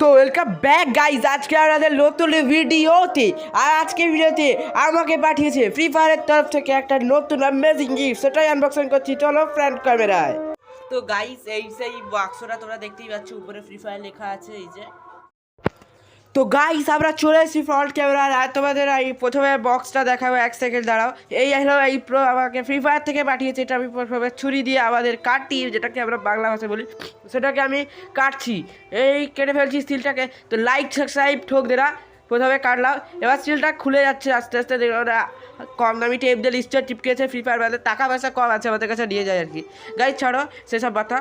তো welcome back guys আজকে আমাদের নতুন ভিডিওতে, আর আজকে ভিডিওতে আমাকে পাঠিয়েছে ফ্রি ফায়ারের তরফ থেকে একটা নতুন অ্যামেজিং গিফট সেটাই আনবক্সিং করছি, চলো ফ্রন্ট ক্যামেরায় তো গাইজ এই সেই বাক্সটা তোমরা দেখতেই পাচ্ছ, উপরে ফ্রি ফায়ার লেখা আছে, এই যে। তো গাইস আমরা চলে এসেছি ফ্রন্ট ক্যামেরার আর তোমাদের এই প্রথমে বক্সটা দেখাবো, এক সেকেন্ড দাঁড়াও। এই হলো এই প্রো আমাকে ফ্রি ফায়ার থেকে পাঠিয়েছে, এটা আমি প্রথমে ছুরি দিয়ে আমাদের কাটি, যেটাকে আমরা বাংলা ভাষায় বলি। সেটাকে আমি কাটছি। এই কেটে ফেলছি স্টিলটাকে তো লাইক সাবস্ক্রাইব ঠোক দেরা। প্রথমে কাটলাম। এবার স্টিলটা খুলে যাচ্ছে আস্তে আস্তে ওরা কম দামি টেপ দিয়ে লিস্টার চিপকেছে ফ্রি ফায়ার বাদে টাকা পয়সা কম আছে আমাদের কাছে, নিয়ে যায় আর কি। গাইজ ছাড়ো, সেসব কথা।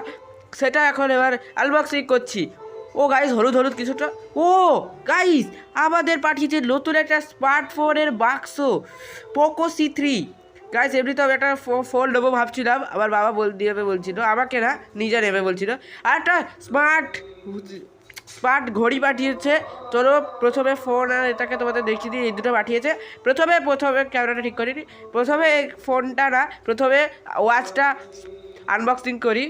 সেটা এখন এবার আনবক্সিং করছি। ও গাইস হলুদ হলুদ কিছুটা। ও গাইস আমাদের পাঠিয়েছে নতুন একটা স্মার্টফোনের বাক্স পোকো সি থ্রি গাইস এমনি তো একটা ফোন নেব ভাবছিলাম, আমার বাবা বল দিয়ে বলছিল, আমাকে না, নিজে নেবে বলছিল। আর একটা স্মার্ট স্মার্ট ঘড়ি পাঠিয়েছে। চলো, প্রথমে ফোন আর এটাকে তোমাদের দেখিয়ে দিই, এই দুটো পাঠিয়েছে। প্রথমে প্রথমে ক্যামেরাটা ঠিক করিনি। প্রথমে ফোনটা না, প্রথমে ওয়াচটা আনবক্সিং করি।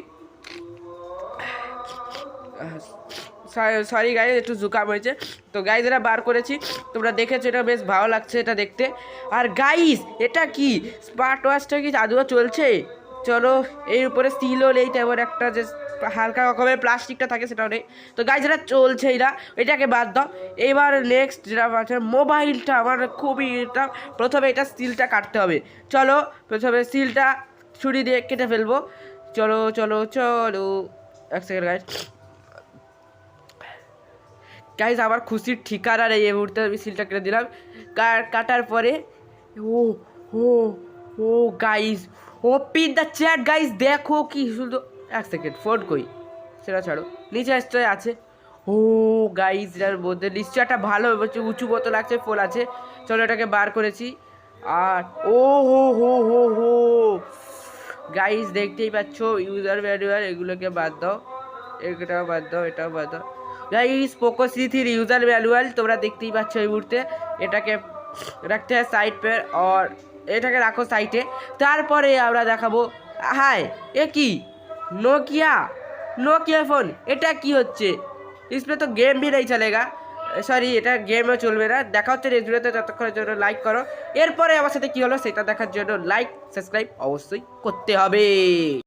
সরি গাইজ একটু জুকাম হয়েছে। তো গাইজ এটা বার করেছি। তোমরা দেখেছ, এটা বেশ ভালো লাগছে এটা দেখতে। আর গাইস এটা কি? স্মার্ট ওয়াচটা কি আদৌ চলছে? চলো এর উপরে স্টিলও নেই, তেমন একটা যে হালকা রকমের প্লাস্টিকটা থাকে, সেটাও নেই। তো গাইজ এটা চলছে, এটা, এটাকে বাদ দাও। এবার নেক্সট যেটা আছে মোবাইলটা আমার খুবই এটা, প্রথমে এটা স্টিলটা কাটতে হবে। চলো, প্রথমে স্টিলটা ছুরি দিয়ে কেটে ফেলব। চলো চলো চলো। এক সেকেন্ড গাইজ গাইজ আমার খুশির ঠিকানা নেই, এই মুহূর্তে আমি সিলটা কেটে দিলাম। কাটার পরে, ও ও ও guys O pin the chat guys দেখো কি শুধু এক সেকেন্ড ফোন কই সেটা ছাড়ো। নিচে আসতে আছে। ও গাইজ এটার মধ্যে নিশ্চয় একটা ভালো, হচ্ছে উঁচু মতো লাগছে ফোন আছে। চলো এটাকে বার করেছি। আর, ও, হো হো হো হো। গাইজ দেখতেই পাচ্ছ ইউজার ম্যানুয়াল এগুলোকে বাদ দাও। এটাও বাদ দাও, এটাও বাদ দাও। Guys Poco C three user ভ্যালুয়াল তোমরা দেখতেই পাচ্ছ এই মুহূর্তে। এটাকে রাখতে হয় সাইড পে আর এটাকে রাখো সাইটে তারপরে আমরা দেখাবো হায় এ কি? নোকিয়া নোকিয়া ফোন এটা কি হচ্ছে? ডিসপ্লে তো গেম ভি নেই চলেগা। সরি এটা গেমও চলবে না। দেখা হচ্ছে নেক্সট যতক্ষণের জন্য লাইক করো। এরপরে আমার সাথে কী হলো, সেটা দেখার জন্য লাইক সাবস্ক্রাইব অবশ্যই করতে হবে।